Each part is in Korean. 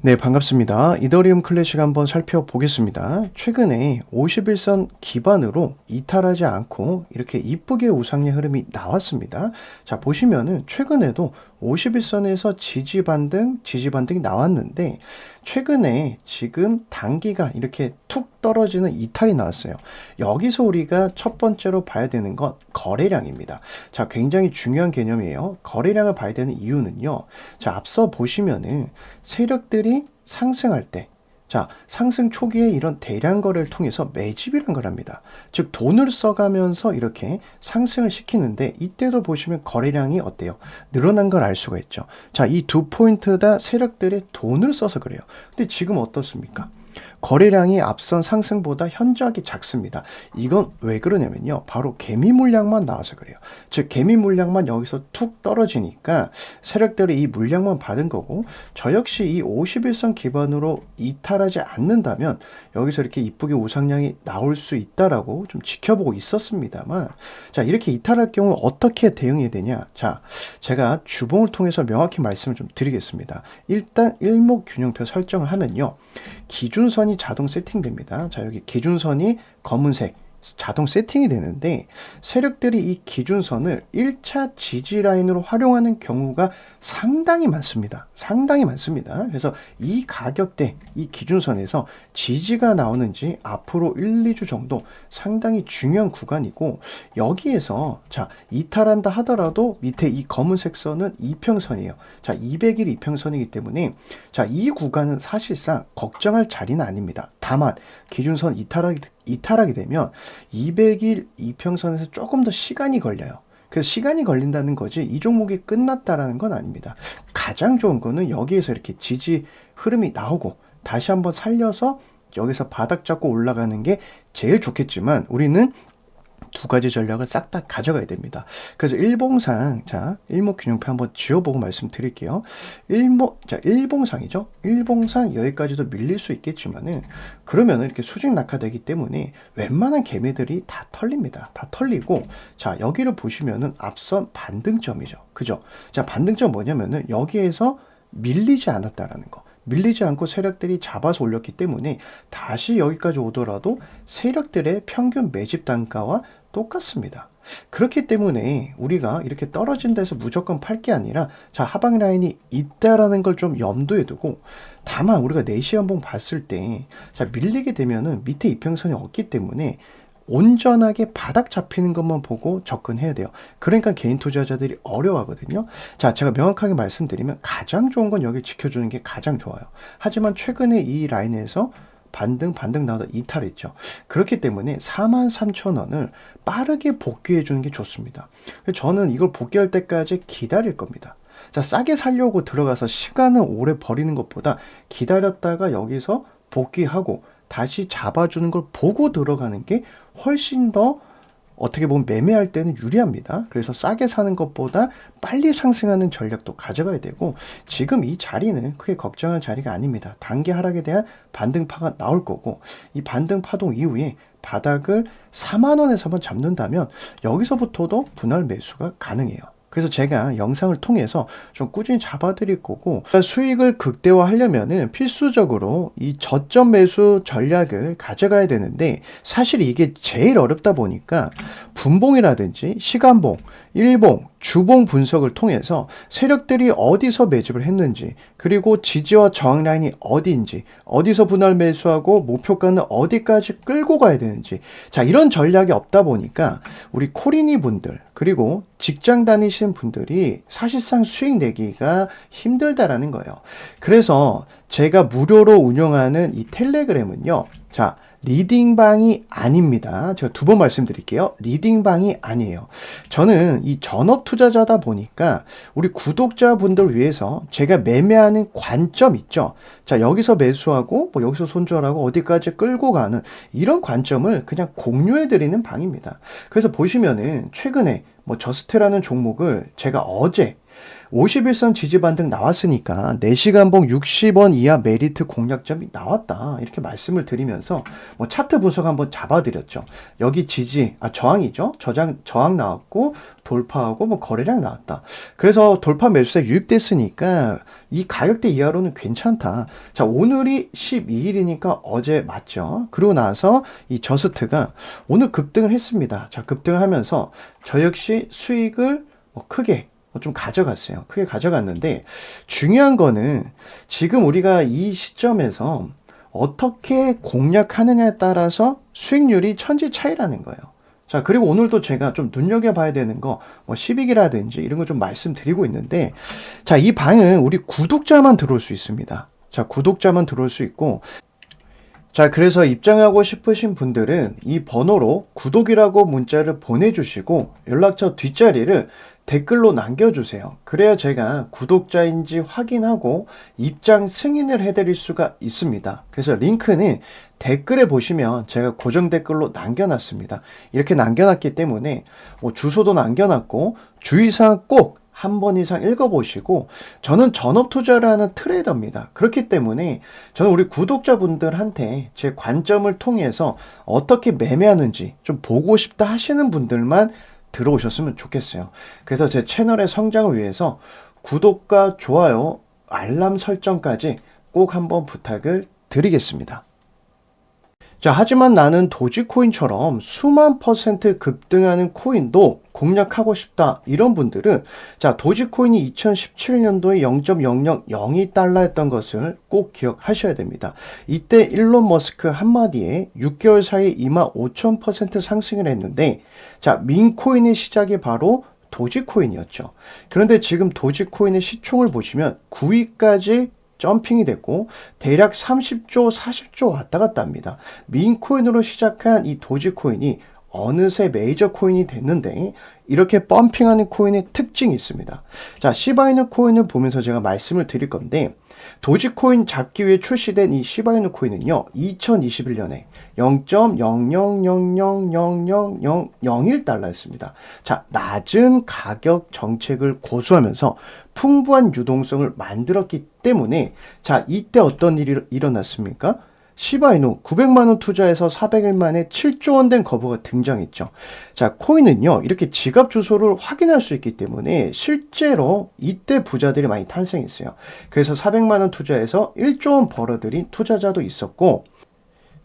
네, 반갑습니다. 이더리움 클래식 한번 살펴보겠습니다. 최근에 51선 기반으로 이탈하지 않고 이렇게 이쁘게 우상향 흐름이 나왔습니다. 자, 보시면은 최근에도 51선에서 지지 반등, 지지 반등이 나왔는데 최근에 지금 단기가 이렇게 툭 떨어지는 이탈이 나왔어요. 여기서 우리가 첫 번째로 봐야 되는 건 거래량입니다. 자, 굉장히 중요한 개념이에요. 거래량을 봐야 되는 이유는요. 자, 앞서 보시면은 세력들이 상승할 때 자, 상승 초기에 이런 대량 거래를 통해서 매집이란 걸 합니다. 즉, 돈을 써가면서 이렇게 상승을 시키는데, 이때도 보시면 거래량이 어때요? 늘어난 걸 알 수가 있죠. 자, 이 두 포인트 다 세력들의 돈을 써서 그래요. 근데 지금 어떻습니까? 거래량이 앞선 상승보다 현저하게 작습니다. 이건 왜 그러냐면요. 바로 개미 물량만 나와서 그래요. 즉 개미 물량만 여기서 툭 떨어지니까 세력들이 이 물량만 받은 거고 저 역시 이 51선 기반으로 이탈하지 않는다면 여기서 이렇게 이쁘게 우상량이 나올 수 있다라고 좀 지켜보고 있었습니다만 자 이렇게 이탈할 경우 어떻게 대응해야 되냐 자 제가 주봉을 통해서 명확히 말씀을 좀 드리겠습니다 일단 일목균형표 설정을 하면요 기준선이 자동 세팅됩니다. 자 여기 기준선이 검은색 자동 세팅이 되는데 세력들이 이 기준선을 1차 지지 라인으로 활용하는 경우가 상당히 많습니다. 상당히 많습니다. 그래서 이 가격대, 이 기준선에서 지지가 나오는지 앞으로 1, 2주 정도 상당히 중요한 구간이고 여기에서 자, 이탈한다 하더라도 밑에 이 검은색 선은 이평선이에요. 자, 200일 이평선이기 때문에 자, 이 구간은 사실상 걱정할 자리는 아닙니다. 다만 기준선 이탈하게 이탈하게 되면 200일 이평선에서 조금 더 시간이 걸려요. 그래서 시간이 걸린다는 거지 이 종목이 끝났다라는 건 아닙니다. 가장 좋은 거는 여기에서 이렇게 지지 흐름이 나오고 다시 한번 살려서 여기서 바닥 잡고 올라가는 게 제일 좋겠지만 우리는 두 가지 전략을 싹 다 가져가야 됩니다. 그래서 일봉상, 자, 일목균형표 한번 지워보고 말씀드릴게요. 일목, 자, 일봉상이죠? 일봉상 여기까지도 밀릴 수 있겠지만은, 그러면은 이렇게 수직 낙하되기 때문에 웬만한 개미들이 다 털립니다. 다 털리고, 자, 여기를 보시면은 앞선 반등점이죠. 그죠? 자, 반등점 뭐냐면은 여기에서 밀리지 않았다라는 거. 밀리지 않고 세력들이 잡아서 올렸기 때문에 다시 여기까지 오더라도 세력들의 평균 매집 단가와 똑같습니다. 그렇기 때문에 우리가 이렇게 떨어진 데서 무조건 팔 게 아니라 자 하방 라인이 있다라는 걸 좀 염두에 두고 다만 우리가 4시 연봉 봤을 때 자 밀리게 되면은 밑에 이평선이 없기 때문에 온전하게 바닥 잡히는 것만 보고 접근해야 돼요. 그러니까 개인 투자자들이 어려워하거든요. 자, 제가 명확하게 말씀드리면 가장 좋은 건 여기 지켜주는 게 가장 좋아요. 하지만 최근에 이 라인에서 반등 반등 나오다 이탈했죠. 그렇기 때문에 43,000원을 빠르게 복귀해 주는 게 좋습니다. 저는 이걸 복귀할 때까지 기다릴 겁니다. 자, 싸게 살려고 들어가서 시간을 오래 버리는 것보다 기다렸다가 여기서 복귀하고 다시 잡아주는 걸 보고 들어가는 게 훨씬 더 어떻게 보면 매매할 때는 유리합니다. 그래서 싸게 사는 것보다 빨리 상승하는 전략도 가져가야 되고 지금 이 자리는 크게 걱정할 자리가 아닙니다. 단기 하락에 대한 반등파가 나올 거고 이 반등 파동 이후에 바닥을 4만 원에서만 잡는다면 여기서부터도 분할 매수가 가능해요. 그래서 제가 영상을 통해서 좀 꾸준히 잡아드릴 거고 수익을 극대화하려면은 필수적으로 이 저점 매수 전략을 가져가야 되는데 사실 이게 제일 어렵다 보니까 분봉이라든지 시간봉, 일봉, 주봉 분석을 통해서 세력들이 어디서 매집을 했는지, 그리고 지지와 저항 라인이 어디인지, 어디서 분할 매수하고 목표가는 어디까지 끌고 가야 되는지, 자, 이런 전략이 없다 보니까 우리 코리니 분들, 그리고 직장 다니시는 분들이 사실상 수익 내기가 힘들다라는 거예요. 그래서 제가 무료로 운영하는 이 텔레그램은요, 자, 리딩방이 아닙니다. 제가 두 번 말씀드릴게요. 리딩방이 아니에요. 저는 이 전업 투자자다 보니까 우리 구독자분들 위해서 제가 매매하는 관점 있죠. 자, 여기서 매수하고 뭐 여기서 손절하고 어디까지 끌고 가는 이런 관점을 그냥 공유해 드리는 방입니다. 그래서 보시면은 최근에 뭐 저스트라는 종목을 제가 어제 51선 지지 반등 나왔으니까 4시간 봉 60원 이하 메리트 공략점이 나왔다. 이렇게 말씀을 드리면서 뭐 차트 분석 한번 잡아드렸죠. 여기 지지, 아, 저항이죠. 저장, 저항 나왔고 돌파하고 뭐 거래량 나왔다. 그래서 돌파 매수세 유입됐으니까 이 가격대 이하로는 괜찮다. 자, 오늘이 12일이니까 어제 맞죠. 그리고 나서 이 저스트가 오늘 급등을 했습니다. 자, 급등을 하면서 저 역시 수익을 뭐 크게 좀 가져갔어요. 크게 가져갔는데 중요한 거는 지금 우리가 이 시점에서 어떻게 공략하느냐에 따라서 수익률이 천지 차이라는 거예요. 자, 그리고 오늘도 제가 좀 눈여겨봐야 되는 거, 뭐, 10익이라든지 이런 거 좀 말씀드리고 있는데, 자, 이 방은 우리 구독자만 들어올 수 있습니다. 자, 구독자만 들어올 수 있고, 자, 그래서 입장하고 싶으신 분들은 이 번호로 구독이라고 문자를 보내주시고, 연락처 뒷자리를 댓글로 남겨주세요. 그래야 제가 구독자인지 확인하고 입장 승인을 해드릴 수가 있습니다. 그래서 링크는 댓글에 보시면 제가 고정 댓글로 남겨놨습니다. 이렇게 남겨놨기 때문에 뭐 주소도 남겨놨고 주의사항 꼭 한번 이상 읽어보시고 저는 전업 투자를 하는 트레이더입니다. 그렇기 때문에 저는 우리 구독자분들한테 제 관점을 통해서 어떻게 매매하는지 좀 보고 싶다 하시는 분들만 들어오셨으면 좋겠어요. 그래서 제 채널의 성장을 위해서 구독과 좋아요, 알람 설정까지 꼭 한번 부탁을 드리겠습니다. 자, 하지만 나는 도지코인처럼 수만 퍼센트 급등하는 코인도 공략하고 싶다. 이런 분들은, 자, 도지코인이 2017년도에 0.002달러였던 것을 꼭 기억하셔야 됩니다. 이때 일론 머스크 한마디에 6개월 사이에 2만 5천 퍼센트 상승을 했는데, 자, 민코인의 시작이 바로 도지코인이었죠. 그런데 지금 도지코인의 시총을 보시면 9위까지 점핑이 됐고 대략 30조, 40조 왔다 갔다 합니다. 민코인으로 시작한 이 도지코인이 어느새 메이저 코인이 됐는데 이렇게 펌핑하는 코인의 특징이 있습니다. 자, 시바이누 코인을 보면서 제가 말씀을 드릴 건데 도지코인 잡기 위해 출시된 이 시바이누 코인은요. 2021년에 0.00000001달러였습니다. 자, 낮은 가격 정책을 고수하면서 풍부한 유동성을 만들었기 때문에 자, 이때 어떤 일이 일어났습니까? 시바이누 900만 원 투자해서 400일 만에 7조 원 된 거부가 등장했죠. 자, 코인은요. 이렇게 지갑 주소를 확인할 수 있기 때문에 실제로 이때 부자들이 많이 탄생했어요. 그래서 400만 원 투자해서 1조 원 벌어들인 투자자도 있었고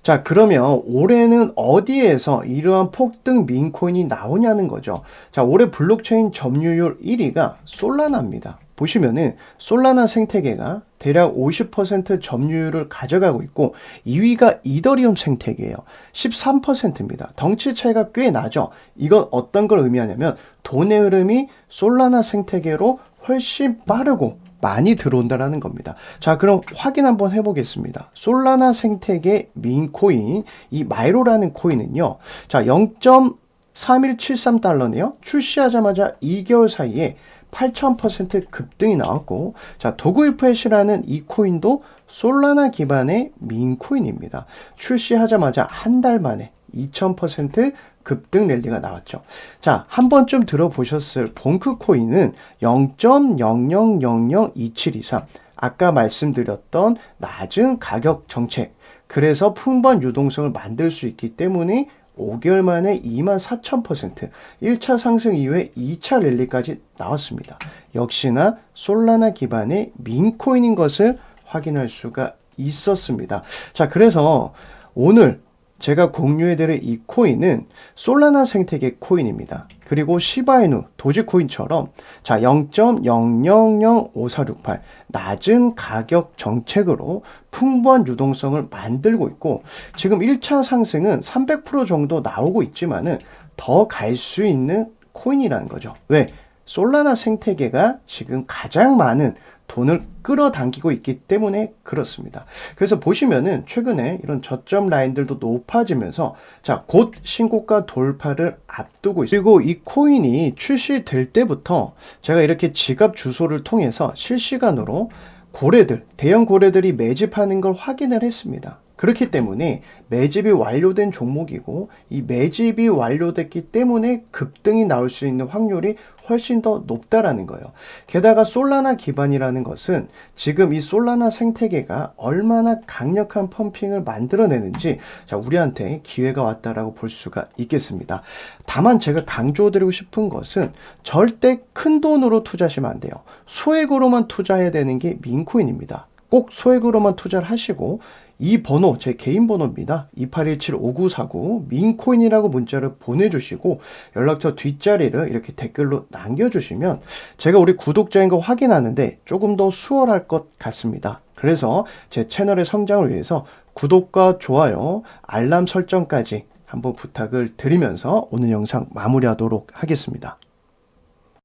자, 그러면 올해는 어디에서 이러한 폭등 민코인이 나오냐는 거죠. 자, 올해 블록체인 점유율 1위가 솔라나입니다. 보시면은 솔라나 생태계가 대략 50% 점유율을 가져가고 있고 2위가 이더리움 생태계예요. 13%입니다. 덩치 차이가 꽤 나죠. 이건 어떤 걸 의미하냐면 돈의 흐름이 솔라나 생태계로 훨씬 빠르고 많이 들어온다라는 겁니다. 자, 그럼 확인 한번 해보겠습니다. 솔라나 생태계 민코인, 이 마이로라는 코인은요, 자, 0.3173달러네요. 출시하자마자 2개월 사이에 8000% 급등이 나왔고, 자, 도그이프햇이라는 이 코인도 솔라나 기반의 민코인입니다. 출시하자마자 한 달 만에 2000% 급등 랠리가 나왔죠. 자, 한 번쯤 들어보셨을 봉크 코인은 0.00002723. 아까 말씀드렸던 낮은 가격 정책. 그래서 풍부한 유동성을 만들 수 있기 때문에 5개월 만에 24,000%, 1차 상승 이후에 2차 랠리까지 나왔습니다. 역시나 솔라나 기반의 민코인인 것을 확인할 수가 있었습니다. 자, 그래서 오늘 제가 공유해드릴 이 코인은 솔라나 생태계 코인입니다. 그리고 시바이누, 도지코인처럼 자 0.000468 낮은 가격 정책으로 풍부한 유동성을 만들고 있고 지금 1차 상승은 300% 정도 나오고 있지만은 더 갈 수 있는 코인이라는 거죠. 왜? 솔라나 생태계가 지금 가장 많은 돈을 끌어당기고 있기 때문에 그렇습니다. 그래서 보시면은 최근에 이런 저점 라인들도 높아지면서 자, 곧 신고가 돌파를 앞두고 있어요. 그리고 이 코인이 출시될 때부터 제가 이렇게 지갑 주소를 통해서 실시간으로 고래들, 대형 고래들이 매집하는 걸 확인을 했습니다. 그렇기 때문에 매집이 완료된 종목이고 이 매집이 완료됐기 때문에 급등이 나올 수 있는 확률이 훨씬 더 높다라는 거예요. 게다가 솔라나 기반이라는 것은 지금 이 솔라나 생태계가 얼마나 강력한 펌핑을 만들어내는지 자, 우리한테 기회가 왔다라고 볼 수가 있겠습니다. 다만 제가 강조드리고 싶은 것은 절대 큰 돈으로 투자하시면 안 돼요. 소액으로만 투자해야 되는 게 민코인입니다. 꼭 소액으로만 투자를 하시고 이 번호 제 개인 번호입니다. 2817-5949 민코인이라고 문자를 보내주시고 연락처 뒷자리를 이렇게 댓글로 남겨주시면 제가 우리 구독자인 거 확인하는데 조금 더 수월할 것 같습니다. 그래서 제 채널의 성장을 위해서 구독과 좋아요, 알람 설정까지 한번 부탁을 드리면서 오늘 영상 마무리하도록 하겠습니다.